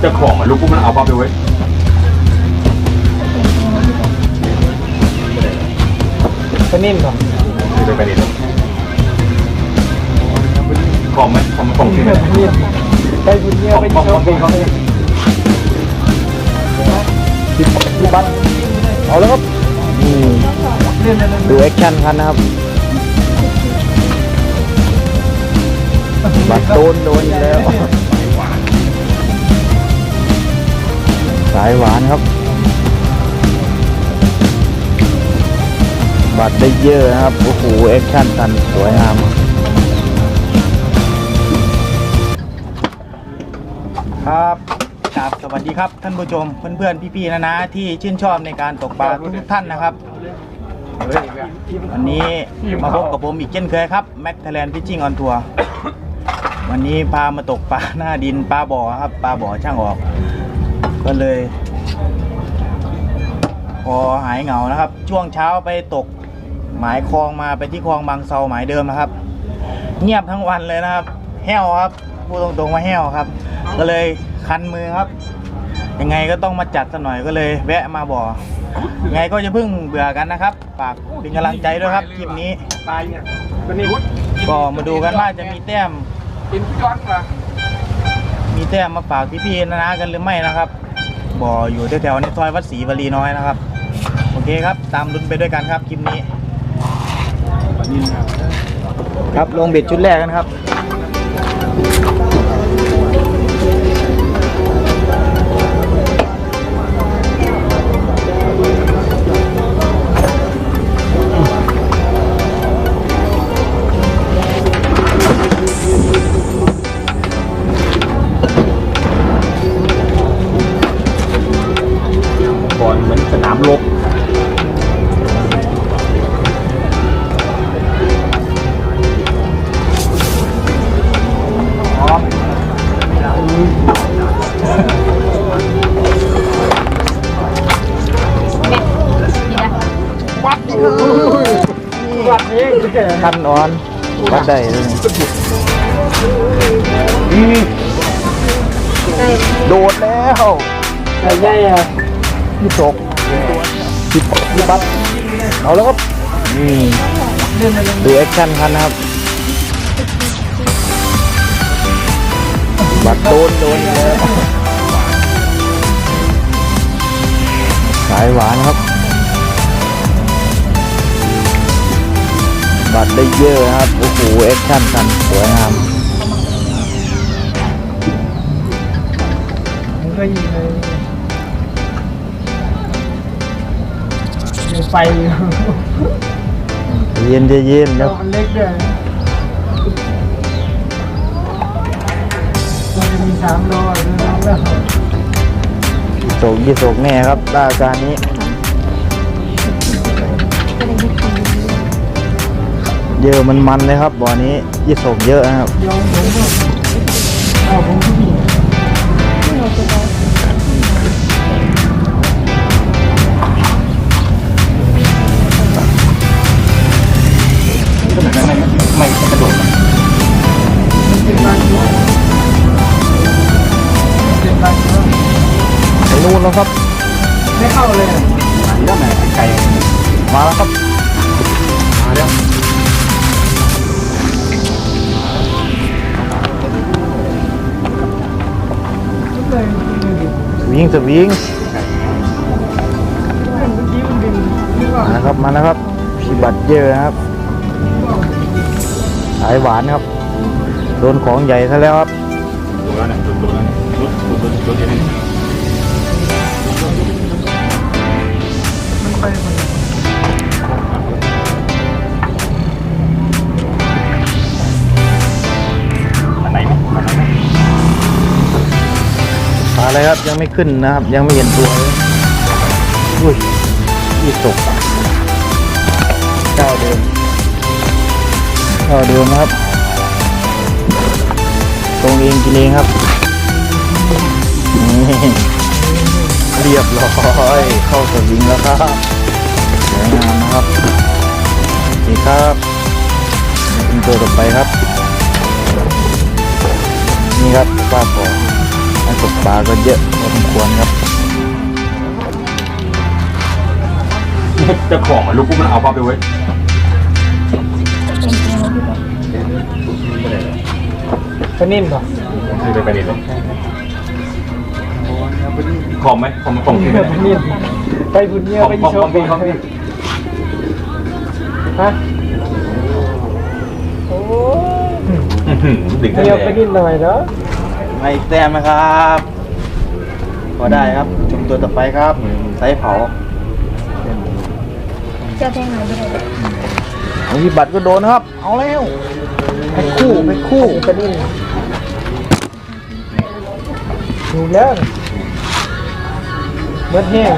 เจ้าของมันลูกปุ๊บมันเอาปั๊บเลยเว้ยก็นิ่มครับไปไปนี่ของไหมของของที่ไหนนิ่มไปบุญเยี่ยของไปของชขอมงของสิบสิบบัตเอาแล้วครับนี่ดูแอคชั่นกันนะครับบัตรโดนโดนอีกแล้วายหวานครับบัตรได้เยอะนะครับ โอ้โหแอคชั่นกันสวยงามครับครับสวัสดีครับท่านผู้ชมเพื่อนๆพี่ๆนะนะที่ชื่นชอบในการตกปลาทุกๆท่านนะครับ วันนี้มาพบกับผมอีกเช่นเคยครับแม็ก t ท a แลนด์ฟิชชิ่งออนทัวร์วันนี้พามาตกปลาหน้าดินปลาบ่อครับปลาบ่อช่างออก ก็เลย พอหายเหงานะครับ ช่วงเช้าไปตกหมายคลองมาไปที่คลองบางเซาหมายเดิมนะครับ เงียบทั้งวันเลยนะครับ แห้วครับพูดตรงๆว่าแห้วครับ ก็เลยคันมือครับ ยังไงก็ต้องมาจัดสักหน่อยก็เลย แวะมาบ่อยังไงก็จะเพิ่งเบื่อกันนะครับฝากเป็นกำลังใจด้วยครับคลิปนี้ตายเนี่ยตัวนี้ก็มาดูกันว่าจะมีแต้มกินย้อนมามีแต้มมาฝากพี่ๆนะนะกันหรือไม่นะครับ บ่ออยู่แถวๆในซอยวัดศรีวลีน้อยนะครับ โอเคครับ ตามลุ้นไปด้วยกันครับคลิปนี้ ครับลงเบ็ดชุดแรกกันครับ ขั้นอ่อนวัดได้เลยอืมโดดแล้วใหญ่ใหญ่อะพี่ตกพี่พี่บัตเอาแล้วครับนี่ดูแอคชั่นคันนะครับ บัตรโดนโดนอีกแล้วสายหวานครับ บัตรได้เยอะนะครับ โอ้โหแอคชั่นกันสวยงามมันก็ยิงเลยมีไฟอยู่เย็นจะเย็นแล้แล้ววมันเล็กด้วยมันจะมีสามโลอะดูน้องแล้วโศกยี่โศกแน่ครับตาการนี้ เยอะมันมันเลยครับบ่อนี้ยี่โศกเยอะนะครับโยงผมก็เอาผมก็มีก็เหมือนกันไม่ไม่กระโดดมันเป็นบางตัวมันเป็นบางตัวไปนู่นแล้วครับ ไม่เข้าเลยอะเรื่องไหนไกลมาแล้วครับ วิงสวิงเมื่อกี้มันดึงนึกว่าแล้วครับมาแล้วครับพี่บัตรเยอะนะครับสายหวานครับ โดนของใหญ่ซะแล้วครับโดนแล้วเนี่ยโดนโดนแล้วเนี่ยโดนโดนโดนโดนยังไงมันไปหมด มาเลยครับยังไม่ขึ้นนะครับ ยังไม่เห็นตัวเลยอุ้ยยี่ตกเจ้าเดิมเจ้าเดิมครับ ตรงเองกินเองครับเรียบร้อยเข้าสวิงแล้วครับสวยงามนะครับนี่ครับเป็นตัวต่อไปครับ นี่ครับป้าปออ ตกปลาก็เยอะพอสมควรครับเจ้าของมันลูกปุ๊บมันเอาเข้าไปไว้ปนิ่มป่ะคือไปไปนี่เลยขอมไหมขอมขอมขึ้นไปปนิ่มไปบุญเงียขอมไปขอมโชขอว์มพี่ขอมพี่ฮะโอ้ดึงเงียบไปนิดหน่อยเนาะ มาอีกแต้มนะครับพอได้ครับชมตัวต่อไปครับไซส์เผาจะแทงไหนไม่ได้ของพี่บัตรก็โดนนะครับ เอาแล้วแพ็คคู่แพ็คคู่ปนิ่มดูแล้วเบิดแห้ง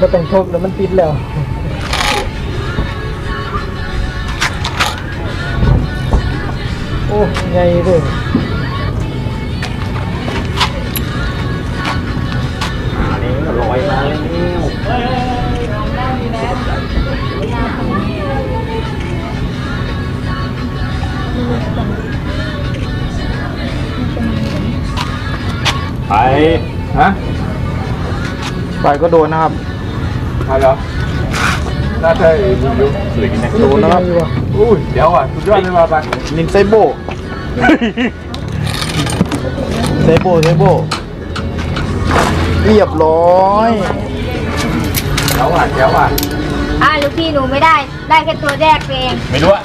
ก็ต้องทบแล้วมันติดแล้ว โอ้ใหญ่เลยอันนี้ก็ลอยมาแล้วไปฮะไปก็โดนนะครับมาแล้ว น่าจะมีอยู่สวยกินนะโดนนะครับอุ้ยเดี๋ยวอะสุดยอดเลยมาไปนินไซโบไซโบไซโบเรียบร้อยเดี๋ยวอะเดี๋ยวอะอ่าลูกพี่หนูไม่ได้ ได้แค่ตัวแรกเองไม่รู้อะ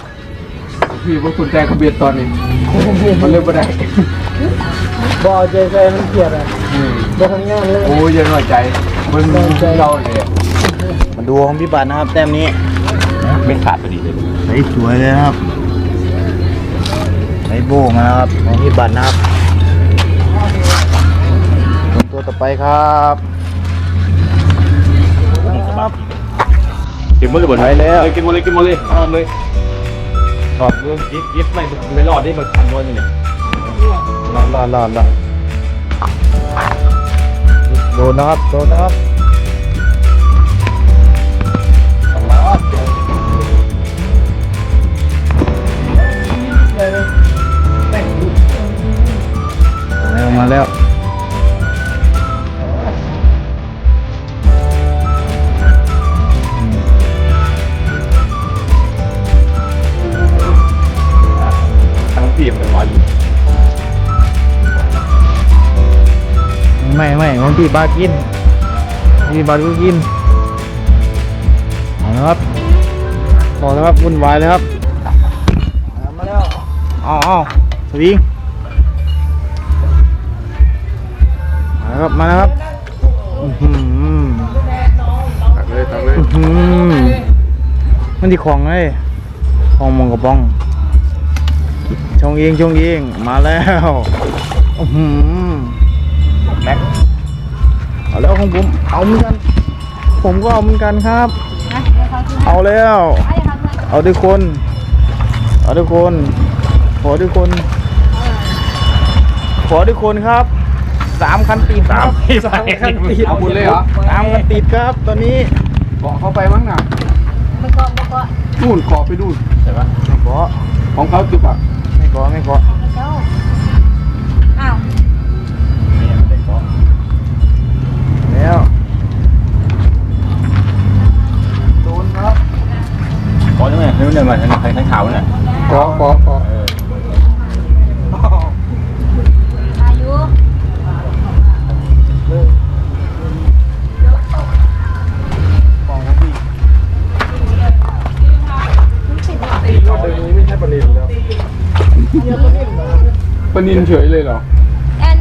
พี่ว่าคุณแจกระเบียดตอนนี้มันเลยไม่ได้บอใจใจมันเกลียดอะบอทำงานเลยโอ้ยยังหน่อยใจมึงเราเลยมา ดูของพี่บัตรนะครับ แต้มนี้ไม่ขาดพอดีเลยไซส์สวยเลยนะครับไซโบมาแล้วครับของพี่บัตรนะครับส่วนตัวต่อไปครับครับกินหมดเลยหมดไปแล้วกินหมดเลยกินหมดเลยเอาเลยรอดเรื่องกิฟต์กิฟต์ไม่ไม่รอดได้มาทันวันนี้เนี่ยรอดรอดรอดรอดโดนนะครับโดนนะครับ มาแล้วมาแล้วอืมทั้งทีมเป็นร้อยไม่ไม่ของพี่บากินพี่บาก็กินเอาละครับพอแล้วครับวุ่นวายเลยครับ มาแล้วเอาเอาสวิง ครับมาแล้วครับอื้อหือตักเลยตักเลยอื้อหือมันที่ของเลยของมองกระบองชงเองชงเองมาแล้วอื้อหือแม็กเอาแล้วของผมเอาเหมือนกัน ผมก็เอาเหมือนกันครับนะเดี๋ยวเขาซื้อเอาแล้วให้เขาด้วยเอาทุกคน เอาทุกคน ขอทุกคน ขอทุกคนครับ สามคันติดคสารัมบที่ไปเอาบุญเลยเหรอ สามคันติดครับ ตอนนี้เกาะเข้าไปมั้งน่ะมันก็มันก็นู่นเกาะไปนู่นใช่ปะไม่ขอของเขาจุบอะไม่ขอไม่ขอไม่เจ้าอ้าวแล้วโดนครับเกาะยังไงนู่นเนี่ยมาทางทางขาวเนี่ยเกาะเกาะเกาะ นินเฉยเลยเหรอแอน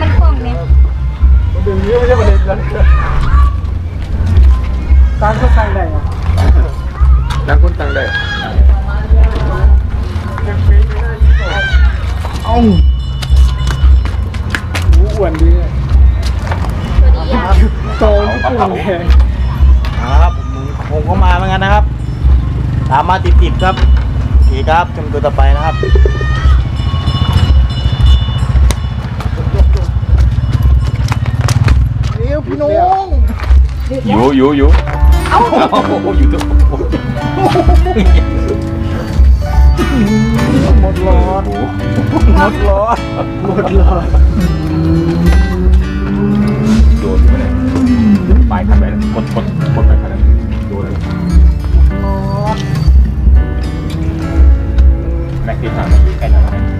มันกล่องเนี่ยเดี๋ยวนี้ไม่ใช่ปนิ่มแล้วตามก็ใครได้อะต่างคนต่างได้เอ้าหูอ้วนดีอะตัวนี้ยาวโตปุ่งแดงเอาละครับผมผมก็มาเหมือนกันนะครับ ตามมาติดๆครับโอเคครับชมตัวต่อไปนะครับ พี่น้องอยู่อยู่อยู่เอ้าอยู่ตัวหมดร้อโอ้โหมดล้อนหมดเลยโดนไปเลยปลายคันไปเลยกดกดกดไปคันนั้นโดนเลยแม็กซี่ทางใกล้ทางไหน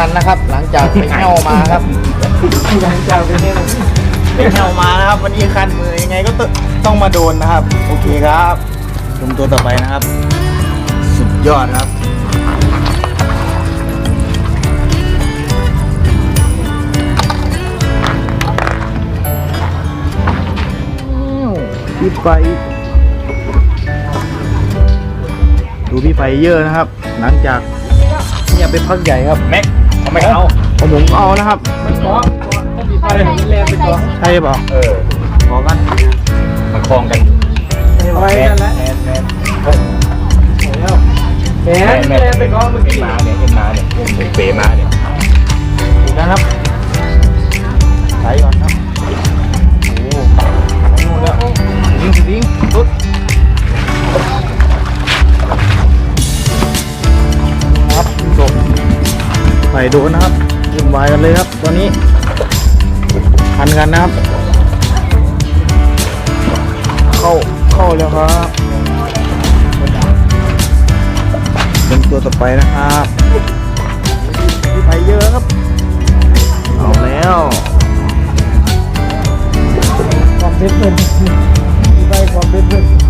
คันนะครับ หลังจากไปเที่ยวมาครับหลังจากไปเนี่ยไปเที่ยวมานะครับ วันนี้คันมือยังไงก็ต้องต้องมาโดนนะครับ โอเคครับชมตัวต่อไปนะครับ สุดยอดครับพี่ไฟดูพี่ไฟเยอะนะครับ หลังจากเงียบไปพักใหญ่ครับแม็ก เอาไม่เอาผมผมเอานะครับมันก้อนต้องมีไฟมันแรงไปก่อนใช่เปล่าเออขอกันมันคลองกันอยู่ไฟนั่นแหละแมนแมนแล้วแหมแรงไปก่อนเมื่อเอ็กี้นมาเนี่ยเอ็นมาเนี่ยเปมาเนี่ยดูนะครับใส่ก่อนครับ ส่โดนนะครับวุ่นวายกันเลยครับตอนนี้พันกันนะครับ เข้าเข้าแล้วครับเป็นตัวต่อไปนะครับพี่ไปเยอะครับเอาแล้วความเพชรเป็นมีไฟความเพชรเป็นอัด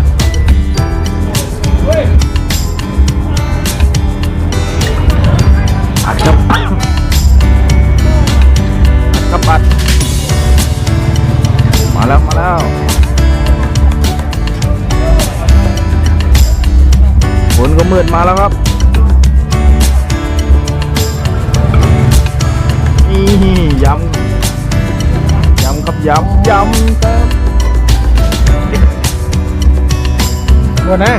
หมดนะ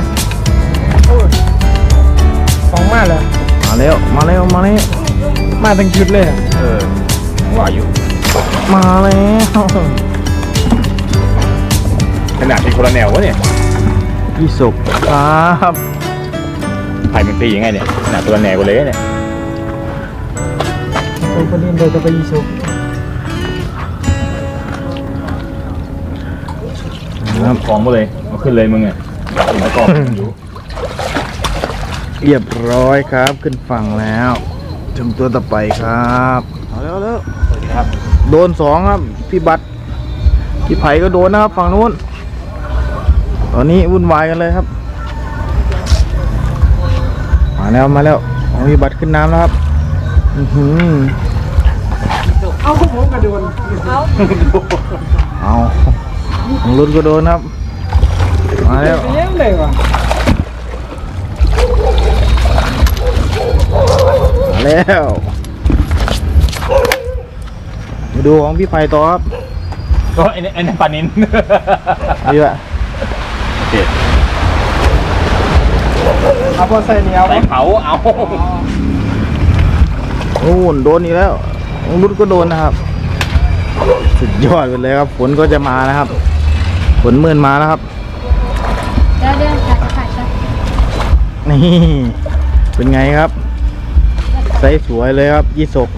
โอ้ยสองมาเลยมาแล้วมาแล้วมาแล้วมาทั้งชุดเลยอะเออว่าอยู่มาแล้วขนาดเป็นคนละแนววะเนี่ยพี่สุกครับไผ่มันตียังไงเนี่ยขนาดตัวละแนวกันเลยเนี่ยเป็นคนนี้เดินจะไปยีสุครับคลองมาเลยเอาขึ้นเลยมึงอะ แล้วก็อยู่เรียบร้อยครับขึ้นฝั่งแล้วชมตัวต่อไปครับเอาแล้วแล้วครับ โดนสองครับ พี่บัตรพี่ไผ่ก็โดนนะครับ ฝั่งนู้น ตอนนี้วุ่นวายกันเลยครับ มาแล้วมาแล้วของพี่บัตรขึ้นน้ำแล้วครับ อือหือเอาพวกผมกระโดนเอาของรุ่นก็โดนครับ มาแล้ว ไปเลี้ยงเลยว่ะมาแล้วมาดูของพี่ไผ่ต่อครับก็ไอ้นี่ไอ้นี่ปลานินดีวะโอเคเอาพอใส่เหนียวใส่เผาเอาโอ้โดนอีกแล้วของรุ่นก็โดนนะครับสุดยอดไปเลยครับ ฝนก็จะมานะครับ ฝนมื่นมาแล้วครับ นี่ เป็นไงครับไซส์สวยเลยครับยี่สก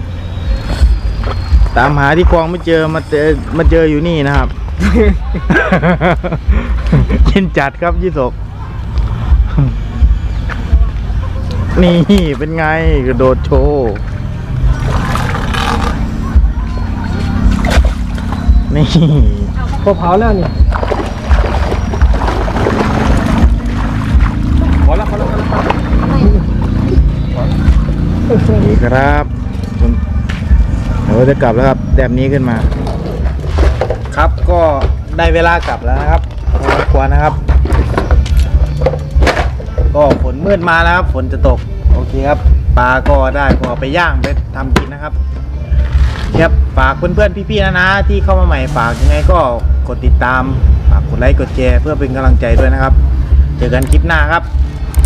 ตามหาที่คลองไม่เจอมาเจอมาเจออยู่นี่นะครับกินจัดครับยี่สก นี่เป็นไงกระโดดโชว์นี่พอเผาแล้วนี่ ครับเดี๋ยวจะกลับแล้วครับแบบนี้ขึ้นมา ครับก็ได้เวลากลับแล้วนะครับพอควรนะครับ ก็ฝนมืดมาแล้วครับฝนจะตกโอเคครับปลาก็ได้พอไปย่างไปทำกินนะครับครับฝากเพื่อนๆพี่ๆนะนะที่เข้ามาใหม่ฝากยังไงก็กดติดตามฝากกดไลค์กดแชร์เพื่อเป็นกำลังใจด้วยนะครับ เจอกันคลิปหน้าครับ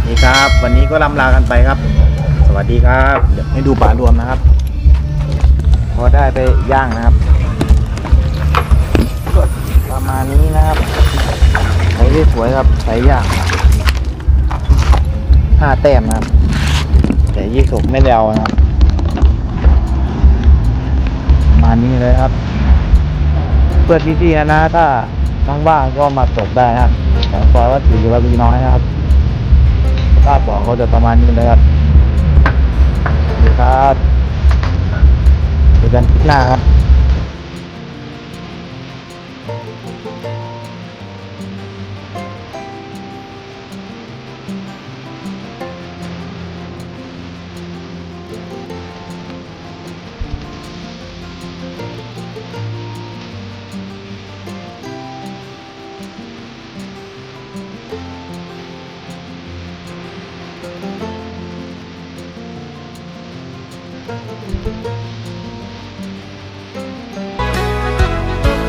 นี่ครับ วันนี้ก็ลำลากันไปครับ วัสดีครับเดี๋ยวให้ดูปลารวมนะครับ พอได้ไปย่างนะครับก็ประมาณนี้นะครับใส่ได้สวยครับใส่ย่างห้าแต้มนะครับ แต่ยี่สุกไม่ได้เอานะครับประมาณนี้เลยครับ เพื่อนพี่ๆนะนะถ้าว่างๆก็มาตกได้นะครับแถวซอยวัดศรีวรีน้อยนะครับ ถ้าบอกเขาจะประมาณนี้เลยครับสวัสดี ครับเจอกันคลิปหน้าครับ